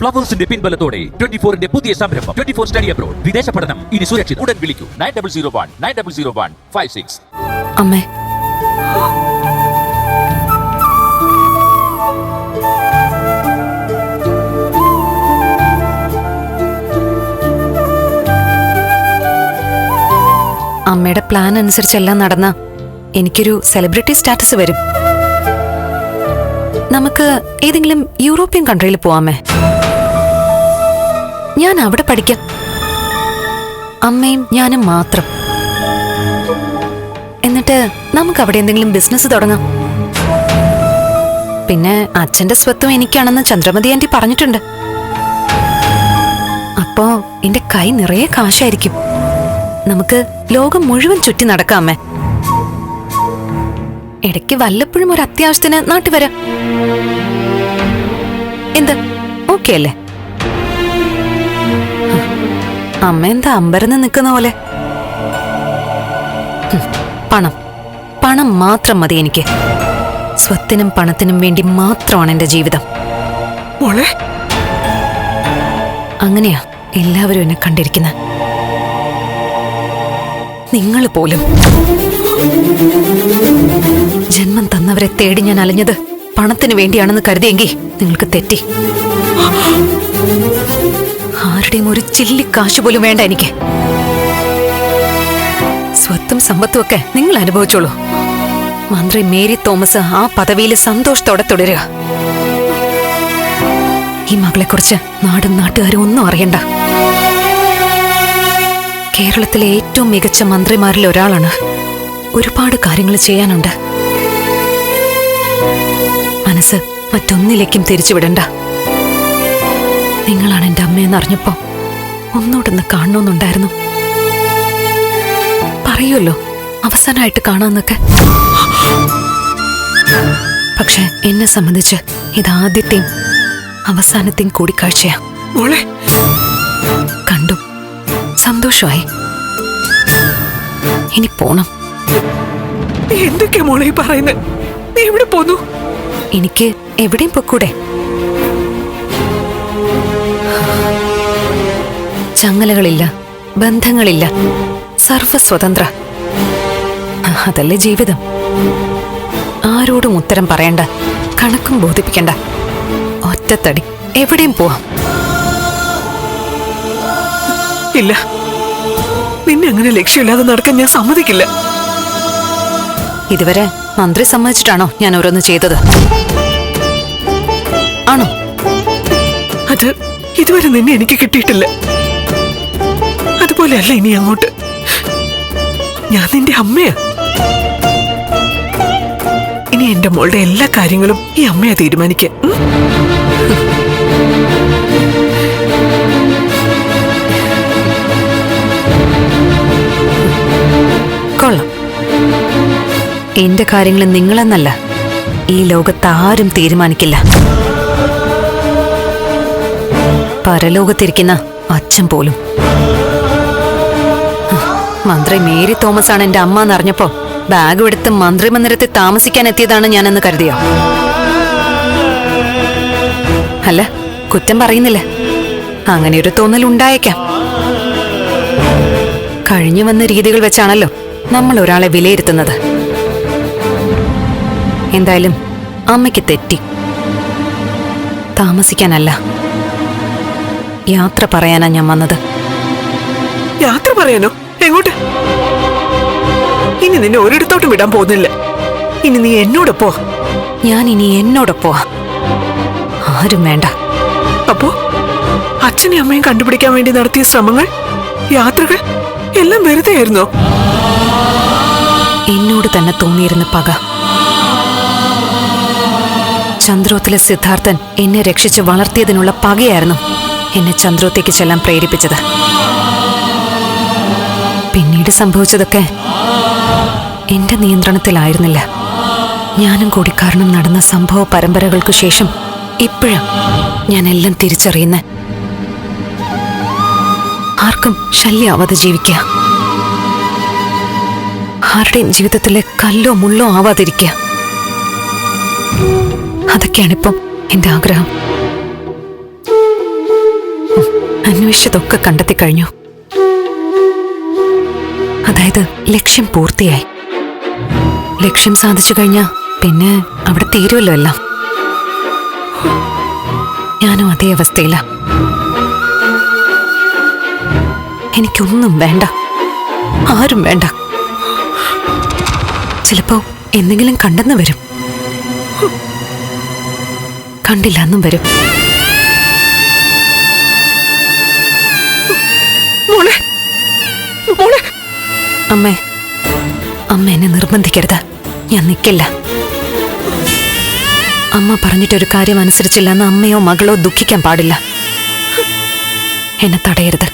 ഫ്ലവേഴ്സിന്റെ പിൻബലത്തോടെ twenty ഫോറിന്റെ പുതിയ സംരംഭം ട്വന്റി ഫോർ സ്റ്റഡി അബ്രോഡ് വിദേശ പഠനം ഇനി സുരക്ഷിത. ഉടൻ വിളിക്കൂ. Nine double zero one nine double zero one five six അമ്മേ. അമ്മയുടെ പ്ലാൻ അനുസരിച്ചെല്ലാം നടന്ന എനിക്കൊരു സെലിബ്രിറ്റി സ്റ്റാറ്റസ് വരും. നമുക്ക് ഏതെങ്കിലും യൂറോപ്യൻ കൺട്രിയിൽ പോവാമേ. ഞാൻ അവിടെ പഠിക്കാം. അമ്മയും ഞാനും മാത്രം. എന്നിട്ട് നമുക്ക് അവിടെ എന്തെങ്കിലും ബിസിനസ് തുടങ്ങാം. പിന്നെ അച്ഛന്റെ സ്വത്തും എനിക്കാണെന്ന് ചന്ദ്രമതി ആന്റി പറഞ്ഞിട്ടുണ്ട്. അപ്പോ എന്റെ കൈ നിറയെ കാശായിരിക്കും. നമുക്ക് ലോകം മുഴുവൻ ചുറ്റി നടക്കാമേ ഇടയ്ക്ക് വല്ലപ്പോഴും ഒരു അത്യാവശ്യത്തിന് നാട്ടിൽ വരാം എന്ത്? ഓക്കെ അല്ലേ? അമ്മ എന്താ അമ്പരന്ന് നിൽക്കുന്ന പോലെ? പണം. പണം മാത്രം മതി എനിക്ക്. സ്വത്തിനും പണത്തിനും വേണ്ടി മാത്രമാണ് എന്റെ ജീവിതം. മോളെ? അങ്ങനെയാ എല്ലാവരും എന്നെ കണ്ടിരിക്കുന്നത് നിങ്ങൾ പോലും. ജന്മം തന്നവരെ തേടി ഞാൻ അലഞ്ഞത് പണത്തിന് വേണ്ടിയാണെന്ന് കരുതിയെങ്കിൽ നിങ്ങൾക്ക് തെറ്റി. ആരുടെയും ഒരു ചില്ലി കാശു പോലും വേണ്ട എനിക്ക്. സ്വത്തും സമ്പത്തും ഒക്കെ നിങ്ങൾ അനുഭവിച്ചോളൂ. മന്ത്രി മേരി തോമസ് ആ പദവിയിൽ സന്തോഷത്തോടെ തുടരുക. ഈ മകളെക്കുറിച്ച് നാടും നാട്ടുകാരും ഒന്നും അറിയണ്ട. കേരളത്തിലെ ഏറ്റവും മികച്ച മന്ത്രിമാരിൽ ഒരാളാണ്. ഒരുപാട് കാര്യങ്ങൾ ചെയ്യാനുണ്ട്. മനസ്സ് മറ്റൊന്നിലേക്കും തിരിച്ചുവിടണ്ട. നിങ്ങളാണ് എന്റെ അമ്മയെന്ന് അറിഞ്ഞപ്പോ ഒന്നുകൂടൊന്ന് കാണണമെന്നുണ്ടായിരുന്നു പറയുമല്ലോ അവസാനമായിട്ട് കാണാമെന്നൊക്കെ. പക്ഷെ എന്നെ സംബന്ധിച്ച് ഇതാദ്യത്തെയും അവസാനത്തെയും കൂടിക്കാഴ്ചയാ. കണ്ടു. സന്തോഷമായി. ഇനി പോണം. എന്തൊക്കെയാ മോളെ പറയുന്നത് നീ എവിടെ പോന്നു? എനിക്ക് എവിടെയും പൊക്കൂടെ. ചങ്ങലകളില്ല ബന്ധങ്ങളില്ല. സർവസ്വതന്ത്ര. അതല്ലേ ജീവിതം? ആരോടും ഉത്തരം പറയണ്ട കണക്കും ബോധിപ്പിക്കണ്ട. ഒറ്റത്തടി എവിടെയും പോവാം. ഇല്ല. നിന്നെ അങ്ങനെ ലക്ഷ്യമില്ലാതെ നടക്കാൻ ഞാൻ സമ്മതിക്കില്ല. ഇതുവരെ മന്ത്രി സമ്മതിച്ചിട്ടാണോ ഞാൻ ഓരോന്ന് ചെയ്തത്? ആണോ? അത് ഇതുവരെ നിന്നെ എനിക്ക് കിട്ടിയിട്ടില്ല. അതുപോലെയല്ല ഇനി അങ്ങോട്ട്. ഞാൻ നിന്റെ അമ്മയാ. ഇനി എന്റെ മോളുടെ എല്ലാ കാര്യങ്ങളും ഈ അമ്മയാ തീരുമാനിക്കുക കൊള്ളാം. എന്റെ കാര്യങ്ങൾ നിങ്ങളെന്നല്ല ഈ ലോകത്ത് ആരും തീരുമാനിക്കില്ല. പരലോകത്തിരിക്കുന്ന അച്ഛൻ പോലും. മന്ത്രി മേരി തോമസ് ആണ് എന്റെ അമ്മ എന്നറിഞ്ഞപ്പോ ബാഗ് എടുത്ത് മന്ത്രി മന്ദിരത്തിൽ താമസിക്കാൻ എത്തിയതാണ് ഞാനെന്ന് കരുതിയോ? അല്ല കുറ്റം പറയുന്നില്ല. അങ്ങനെ ഒരു തോന്നൽ ഉണ്ടായേക്കാം. കഴിഞ്ഞു വന്ന രീതികൾ വെച്ചാണല്ലോ നമ്മൾ ഒരാളെ വിലയിരുത്തുന്നത്. എന്തായാലും അമ്മയ്ക്ക് തെറ്റി. താമസിക്കാനല്ല. യാത്ര പറയാനാ ഞാൻ വന്നത്. യാത്ര പറയാനോ? എങ്ങോട്ട് ഇനി നിന്നെ ഒരിടത്തോട്ടും വിടാൻ പോകുന്നില്ല. ഇനി നീ എന്നോട് പോ. ഞാൻ ഇനി എന്നോടൊപ്പോ ആരും വേണ്ട. അപ്പോ അച്ഛനെയും അമ്മയും കണ്ടുപിടിക്കാൻ വേണ്ടി നടത്തിയ ശ്രമങ്ങൾ യാത്രകൾ എല്ലാം വെറുതെ ആയിരുന്നോ? എന്നോട് തന്നെ തോന്നിയിരുന്ന പക. ചന്ദ്രോത്തിലെ സിദ്ധാർത്ഥൻ എന്നെ രക്ഷിച്ച് വളർത്തിയതിനുള്ള പകയായിരുന്നു എന്നെ ചന്ദ്രോത്തേക്ക് ചെല്ലാൻ പ്രേരിപ്പിച്ചത്. പിന്നീട് സംഭവിച്ചതൊക്കെ എന്റെ നിയന്ത്രണത്തിലായിരുന്നില്ല. ഞാനും കൂടി കാരണം നടന്ന സംഭവ പരമ്പരകൾക്കു ശേഷം ഇപ്പോഴും ഞാൻ എല്ലാം തിരിച്ചറിയുന്ന. ആർക്കും ശല്യാവാതെ ജീവിക്കുക ആരുടെയും ജീവിതത്തിലെ കല്ലോ മുള്ളോ ആവാതിരിക്കുക അതൊക്കെയാണിപ്പം എന്റെ ആഗ്രഹം. അന്വേഷിച്ചതൊക്കെ കണ്ടെത്തി കഴിഞ്ഞു അതായത് ലക്ഷ്യം പൂർത്തിയായി. ലക്ഷ്യം സാധിച്ചു കഴിഞ്ഞാൽ പിന്നെ അവിടെ തീരുമല്ലോ എല്ലാം. ഞാനും അതേ അവസ്ഥയില. എനിക്കൊന്നും വേണ്ട. ആരും വേണ്ട. ചിലപ്പോ എന്തെങ്കിലും കണ്ടെന്ന് വരും. കണ്ടില്ല എന്നും വരും. അമ്മേ അമ്മ എന്നെ നിർബന്ധിക്കരുത്. ഞാൻ നിൽക്കില്ല അമ്മ പറഞ്ഞിട്ടൊരു കാര്യം അനുസരിച്ചില്ല എന്ന് അമ്മയോ മകളോ ദുഃഖിക്കാൻ പാടില്ല. എന്നെ തടയരുത്.